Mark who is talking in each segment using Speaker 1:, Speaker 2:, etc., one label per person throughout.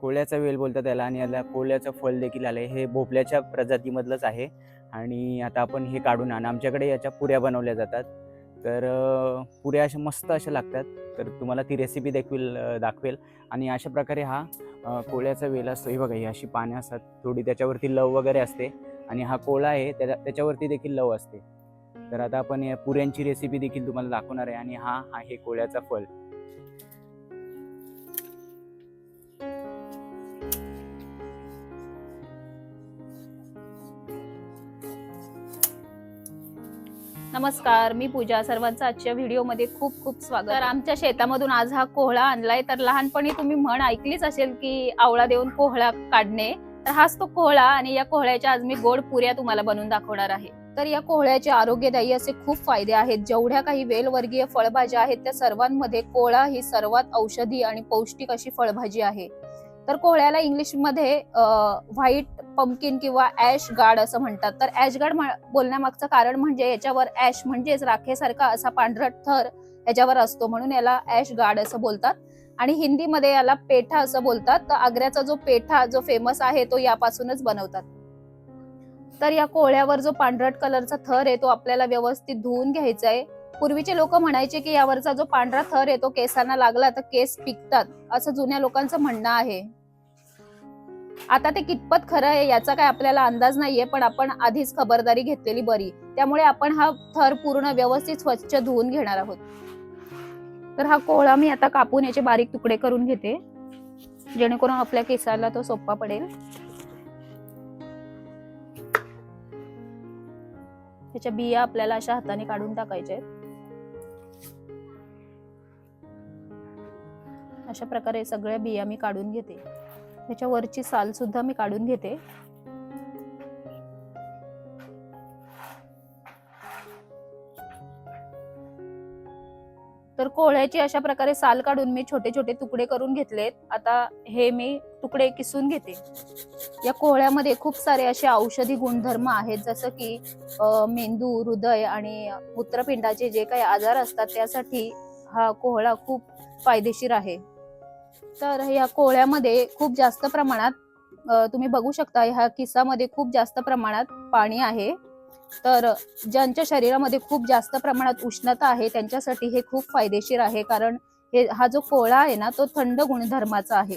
Speaker 1: कोळ्याचा वेल बोलतात त्याला आणि याला कोळ्याचं फल देखील आलं हे भोपल्याच्या प्रजातीमधलंच आहे. आणि आता आपण हे काढून आण. आमच्याकडे याच्या पुऱ्या बनवल्या जातात. तर पुऱ्या अशा मस्त अशा लागतात. तर तुम्हाला ती रेसिपी देखील दाखवेल. आणि अशा प्रकारे हा कोळ्याचा वेल असतो. हे बघा ही अशी पानं असतात. थोडी त्याच्यावरती लव वगैरे असते. आणि हा कोळा आहे त्याच्या त्याच्यावरती देखील लव असते. तर आता आपण या पुऱ्यांची रेसिपी देखील तुम्हाला दाखवणार आहे. आणि हा आहे कोळ्याचा फल
Speaker 2: नमस्कार मी पूजा. सर्वांचं आजच्या व्हिडिओमध्ये खूप खूप स्वागत. तर आमच्या शेतामधून आज हा कोहळा आणलाय. तर लहानपणी तुम्ही म्हण ऐकलीच असेल की आवळा देऊन कोहळा काढणे. तर हाच तो कोहळा आणि या कोहळ्याच्या आज मी गोड पुऱ्या तुम्हाला बनवून दाखवणार आहे. तर या कोहळ्याचे आरोग्यदायी असे खूप फायदे आहेत. जेवढ्या काही वेलवर्गीय फळभाज्या आहेत त्या सर्वांमध्ये कोहळा ही सर्वात औषधी आणि पौष्टिक अशी फळभाजी आहे. तर कोहळ्याला इंग्लिशमध्ये व्हाईट पंपकिन किंवा ऍश गार्ड असं म्हणतात. तर ऍश गार्ड बोलण्यामागचं कारण म्हणजे याच्यावर ऍश म्हणजेच राखेसारखा असा पांढरट थर याच्यावर असतो. म्हणून याला ऍश गार्ड असं बोलतात. आणि हिंदीमध्ये याला पेठा असं बोलतात. तर आग्र्याचा जो पेठा जो फेमस आहे तो यापासूनच बनवतात. तर या कोहळ्यावर जो पांढरट कलरचा थर आहे तो आपल्याला व्यवस्थित धुवून घ्यायचा आहे. पूर्वीचे लोक म्हणायचे की यावरचा जो पांढरा थर आहे तो केसांना लागला तर केस पिकतात असं जुन्या लोकांचं म्हणणं आहे. आता ते कितपत खरं आहे याचा काय आपल्याला अंदाज नाहीये पण आपण आधीच खबरदारी घेतलेली बरी. त्यामुळे आपण हा थर पूर्ण व्यवस्थित स्वच्छ धुवून घेणार आहोत. तर हा कोहळा मी आता कापून याचे बारीक तुकडे करून घेते. जेणेकरून आपल्या केसाला तो सोपा पडेल. त्याच्या बिया आपल्याला अशा हाताने काढून टाकायच्या अशा प्रकारे सगळ्या बिया मी काढून घेते. त्याच्या वरची साल सुद्धा मी काढून घेते. तर कोहळ्याची अशा प्रकारे साल काढून मी छोटे छोटे तुकडे करून घेतलेत. आता हे मी तुकडे किसून घेते. या कोहळ्यामध्ये खूप सारे असे औषधी गुणधर्म आहेत. जसं की मेंदू हृदय आणि मूत्रपिंडाचे जे काही आजार असतात त्यासाठी हा कोहळा खूप फायदेशीर आहे. तर या कोहळ्यामध्ये खूप जास्त प्रमाणात तुम्ही बघू शकता ह्या किसामध्ये खूप जास्त प्रमाणात पाणी आहे. तर ज्यांच्या शरीरामध्ये खूप जास्त प्रमाणात उष्णता आहे त्यांच्यासाठी हे खूप फायदेशीर आहे कारण हे हा जो कोहळा आहे ना तो थंड गुणधर्माचा आहे.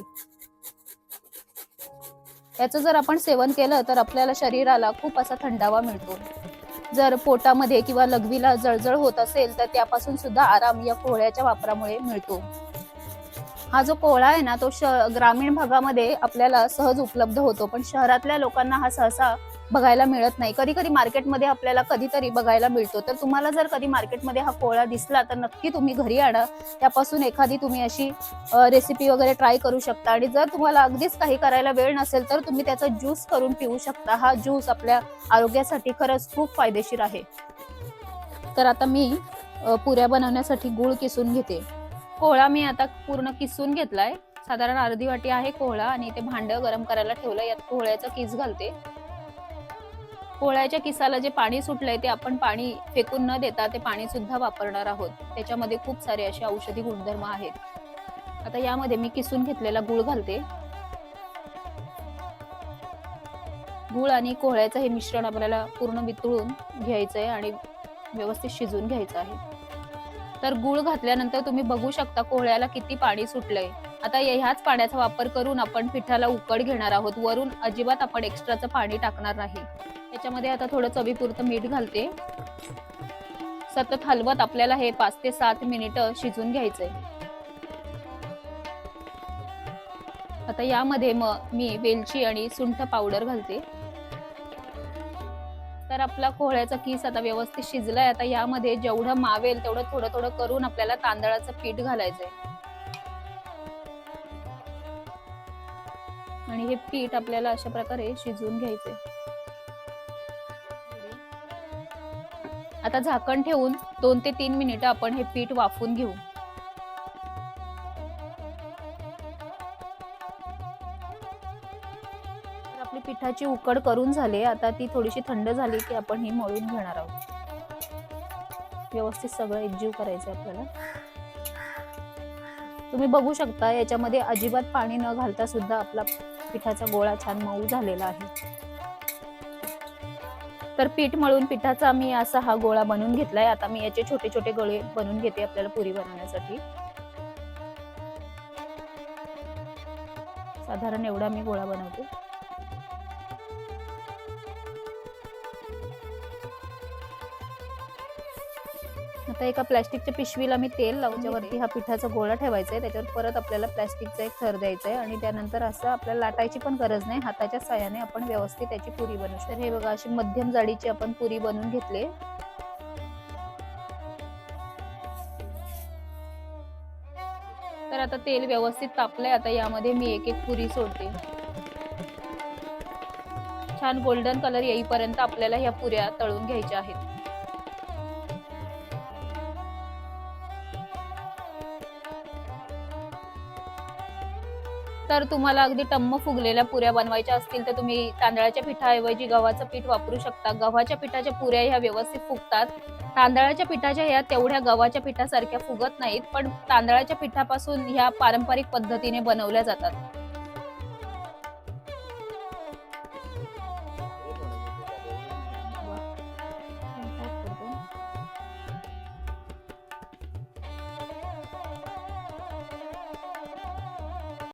Speaker 2: याचं जर आपण सेवन केलं तर आपल्याला शरीराला खूप असा थंडावा मिळतो. जर पोटामध्ये किंवा लघवीला जळजळ होत असेल तर त्यापासून सुद्धा आराम या कोहळ्याच्या वापरामुळे मिळतो. हा जो कोहळा आहे ना तो श ग्रामीण भागामध्ये आपल्याला सहज उपलब्ध होतो. पण शहरातल्या लोकांना हा सहसा बघायला मिळत नाही. कधी कधी मार्केटमध्ये आपल्याला कधीतरी बघायला मिळतो. तर तुम्हाला जर कधी मार्केटमध्ये हा कोहळा दिसला तर नक्की तुम्ही घरी आणा. त्यापासून एखादी तुम्ही अशी रेसिपी वगैरे ट्राय करू शकता. आणि जर तुम्हाला अगदीच काही करायला वेळ नसेल तर तुम्ही त्याचा ज्यूस करून पिऊ शकता. हा ज्यूस आपल्या आरोग्यासाठी खरंच खूप फायदेशीर आहे. तर आता मी पुऱ्या बनवण्यासाठी गुळ किसून घेते. कोहळा मी आता पूर्ण किसून घेतलाय. साधारण अर्धी वाटी आहे कोहळा आणि ते भांड गरम करायला ठेवलं यात कोहळ्याचा किस घालते. कोहळ्याच्या किसाला जे पाणी सुटलंय ते आपण पाणी फेकून न देता ते पाणी सुद्धा वापरणार आहोत. त्याच्यामध्ये खूप सारे असे औषधी गुणधर्म आहेत. आता यामध्ये मी किसून घेतलेला गुळ घालते. गुळ आणि कोहळ्याचं हे मिश्रण आपल्याला पूर्ण वितळून घ्यायचंय आणि व्यवस्थित शिजवून घ्यायचं आहे. तर गुळ घातल्यानंतर तुम्ही बघू शकता कोहळ्याला किती पाणी सुटलंय. आता ह्याच पाण्याचा वापर करून आपण पिठाला उकड घेणार आहोत. वरून अजिबात आपण एक्स्ट्राचं पाणी टाकणार नाही. त्याच्यामध्ये आता थोडं चवीपुरतं मीठ घालते. सतत हलवत आपल्याला हे पाच ते सात मिनिटं शिजून घ्यायचंय. आता यामध्ये मग मी वेलची आणि सुंठ पावडर घालते. आपला कोहळ्याचा किस आता व्यवस्थित शिजलाय. आता यामध्ये जेवढं मावेल तेवढं थोडं थोडं करून आपल्याला तांदळाचं पीठ घालायचंय. आणि हे पीठ आपल्याला अशा प्रकारे शिजवून घ्यायचंय. आता झाकण ठेवून दोन ते तीन मिनिटं आपण हे पीठ वाफून घेऊ. पिठाची उकड करून झाली आता ती थोडीशी थंड झाली की आपण ही मळून घेणार आहोत. व्यवस्थित सगळं एकजीव करायचं आपल्याला. तुम्ही बघू शकता याच्यामध्ये अजिबात पाणी न घालता सुद्धा आपला पिठाचा गोळा छान मऊ झालेला आहे. तर पीठ मळून पिठाचा मी असा हा गोळा बनवून घेतलाय. आता मी याचे छोटे छोटे गोळे बनवून घेते आपल्याला पुरी बनवण्यासाठी. साधारण एवढा मी गोळा बनवते. आता एका प्लॅस्टिकच्या पिशवीला मी तेल लावच्यावरती हा पिठाचा गोळा ठेवायचा आहे त्याच्यावर परत आपल्याला प्लॅस्टिकचा एक थर द्यायचा आहे आणि त्यानंतर असं आपल्याला लाटायची पण गरज नाही हाताच्या साह्याने आपण व्यवस्थित त्याची पुरी बनवू तर हे बघा अशी मध्यम जाडीची आपण पुरी बनवून घेतली तर आता तेल व्यवस्थित तापलंय आता यामध्ये मी एक एक पुरी सोडते. छान गोल्डन कलर येईपर्यंत आपल्याला ह्या पुऱ्या तळून घ्यायच्या आहेत. तर तुम्हाला अगदी टम्म फुगलेल्या पुऱ्या बनवायच्या असतील तर तुम्ही तांदळाच्या पिठाऐवजी गव्हाचं पीठ वापरू शकता. गव्हाच्या पिठाच्या पुऱ्या ह्या व्यवस्थित फुगतात. तांदळाच्या पिठाच्या ह्या तेवढ्या गव्हाच्या पिठासारख्या फुगत नाहीत पण तांदळाच्या पिठापासून ह्या पारंपरिक पद्धतीने बनवल्या जातात.